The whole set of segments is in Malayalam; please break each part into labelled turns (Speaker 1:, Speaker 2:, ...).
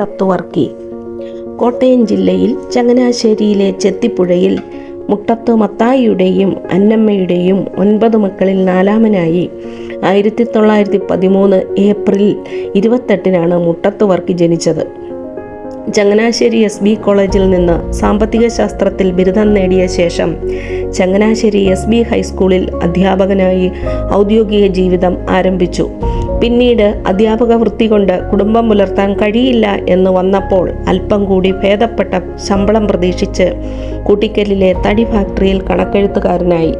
Speaker 1: മുട്ടത്തുവർക്കി കോട്ടയം ജില്ലയിൽ ചങ്ങനാശ്ശേരിയിലെ ചെത്തിപ്പുഴയിൽ മുട്ടത്ത് മത്തായിയുടെയും അന്നമ്മയുടെയും ഒൻപത് മക്കളിൽ നാലാമനായി ആയിരത്തി തൊള്ളായിരത്തി പതിമൂന്ന് ഏപ്രിൽ ഇരുപത്തെട്ടിനാണ് മുട്ടത്തുവർക്കി ജനിച്ചത്. ചങ്ങനാശ്ശേരി എസ് ബി കോളേജിൽ നിന്ന് സാമ്പത്തിക ശാസ്ത്രത്തിൽ ബിരുദം നേടിയ ശേഷം ചങ്ങനാശ്ശേരി എസ് ബി ഹൈസ്കൂളിൽ അധ്യാപകനായി ഔദ്യോഗിക ജീവിതം ആരംഭിച്ചു. പിന്നീട് അധ്യാപക വൃത്തി കൊണ്ട് കുടുംബം പുലർത്താൻ കഴിയില്ല എന്ന് വന്നപ്പോൾ അല്പം കൂടി ഭേദപ്പെട്ട ശമ്പളം പ്രതീക്ഷിച്ച് കൂട്ടിക്കലിലെ തടി ഫാക്ടറിയിൽ കണക്കെഴുത്തുകാരനായി.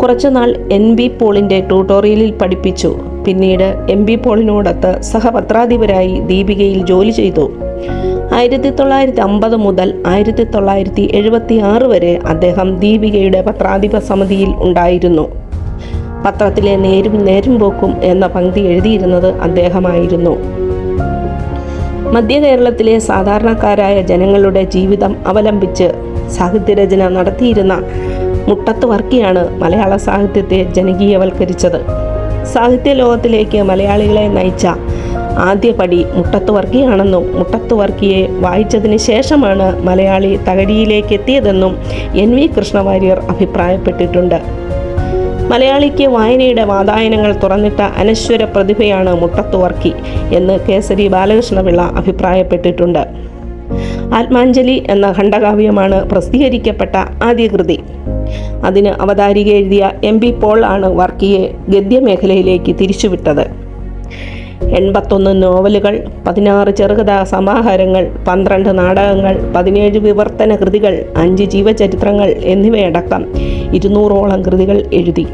Speaker 1: കുറച്ചുനാൾ എൻ ബി പോളിന്റെ ട്യൂട്ടോറിയലിൽ പഠിപ്പിച്ചു. പിന്നീട് എം ബി പോളിനോടൊത്ത് സഹപത്രാധിപരായി ദീപികയിൽ ജോലി ചെയ്തു. ആയിരത്തി തൊള്ളായിരത്തി അമ്പത് മുതൽ ആയിരത്തി തൊള്ളായിരത്തി എഴുപത്തി ആറ് വരെ അദ്ദേഹം ദീപികയുടെ പത്രാധിപ സമിതിയിൽ ഉണ്ടായിരുന്നു. പത്രത്തിലെ നേരും നേരും പോക്കും എന്ന പങ്ക്തി എഴുതിയിരുന്നത് അദ്ദേഹമായിരുന്നു. മധ്യ കേരളത്തിലെ സാധാരണക്കാരായ ജനങ്ങളുടെ ജീവിതം അവലംബിച്ച് സാഹിത്യരചന നടത്തിയിരുന്ന മുട്ടത്ത് വർക്കിയാണ് മലയാള സാഹിത്യത്തെ ജനകീയവൽക്കരിച്ചത്. സാഹിത്യ ലോകത്തിലേക്ക് മലയാളികളെ നയിച്ച ആദ്യ പടി മുട്ടത്ത് വർക്കിയാണെന്നും മുട്ടത്ത് വർക്കിയെ വായിച്ചതിന് ശേഷമാണ് മലയാളി തകഴിയിലേക്ക് എത്തിയതെന്നും എൻ വി കൃഷ്ണവാര്യർ അഭിപ്രായപ്പെട്ടിട്ടുണ്ട്. മലയാളിക്ക് വായനയുടെ വാതായനങ്ങൾ തുറന്നിട്ട അനശ്വര പ്രതിഭയാണ് മുട്ടത്തുവർക്കി എന്ന് കേസരി ബാലകൃഷ്ണപിള്ള അഭിപ്രായപ്പെട്ടിട്ടുണ്ട്. ആത്മാഞ്ജലി എന്ന ഖണ്ഡകാവ്യമാണ് പ്രസിദ്ധീകരിക്കപ്പെട്ട ആദ്യ കൃതി. അതിന് അവതാരിക എഴുതിയ എം പി പോൾ ആണ് വർക്കിയെ ഗദ്യമേഖലയിലേക്ക് തിരിച്ചുവിട്ടത്. എൺപത്തൊന്ന് നോവലുകൾ പതിനാറ് ചെറുകഥാ സമാഹാരങ്ങൾ പന്ത്രണ്ട് നാടകങ്ങൾ പതിനേഴ് വിവർത്തന കൃതികൾ അഞ്ച് ജീവചരിത്രങ്ങൾ എന്നിവയടക്കം ഇരുന്നൂറോളം കൃതികൾ എഴുതി.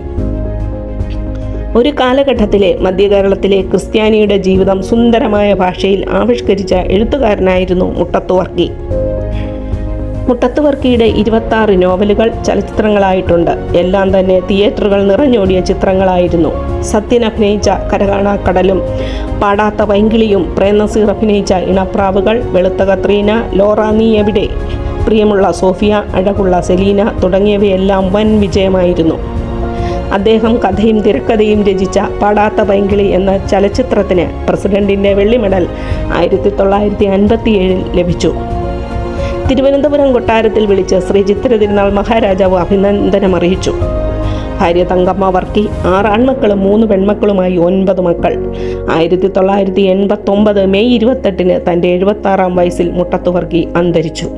Speaker 1: ഒരു കാലഘട്ടത്തിലെ മധ്യകേരളത്തിലെ ക്രിസ്ത്യാനിയുടെ ജീവിതം സുന്ദരമായ ഭാഷയിൽ ആവിഷ്കരിച്ച എഴുത്തുകാരനായിരുന്നു മുട്ടത്തുവർക്കി. മുട്ടത്തുവർക്കിയുടെ ഇരുപത്തി നോവലുകൾ ചലച്ചിത്രങ്ങളായിട്ടുണ്ട്. എല്ലാം തന്നെ തിയേറ്ററുകൾ നിറഞ്ഞോടിയ ചിത്രങ്ങളായിരുന്നു. സത്യൻ അഭിനയിച്ച കരകാണാക്കടലും പാടാത്ത വൈങ്കിളിയും പ്രേംനസീർ അഭിനയിച്ച ഇണപ്രാവുകൾ വെളുത്ത കത്രീന ലോറ നീ എവിടെ? പ്രിയമുള്ള സോഫിയ അഴകുള്ള സെലീന തുടങ്ങിയവയെല്ലാം വൻ വിജയമായിരുന്നു. അദ്ദേഹം കഥയും തിരക്കഥയും രചിച്ച പാടാത്ത പൈങ്കിളി എന്ന ചലച്ചിത്രത്തിന് പ്രസിഡന്റിന്റെ വെള്ളി മെഡൽ ആയിരത്തി തൊള്ളായിരത്തി അൻപത്തിയേഴിൽ ലഭിച്ചു. തിരുവനന്തപുരം കൊട്ടാരത്തിൽ വിളിച്ച് ശ്രീ ചിത്തിര തിരുനാൾ മഹാരാജാവ് അഭിനന്ദനം അറിയിച്ചു ഭാര്യ തങ്കമ്മ വർക്കി ആറ് ആൺമക്കളും മൂന്ന് പെൺമക്കളുമായി ഒൻപത് മക്കൾ. ആയിരത്തി തൊള്ളായിരത്തി എൺപത്തൊമ്പത് മെയ് ഇരുപത്തെട്ടിന് തന്റെ എഴുപത്താറാം വയസ്സിൽ മുട്ടത്തുവർക്കി അന്തരിച്ചു.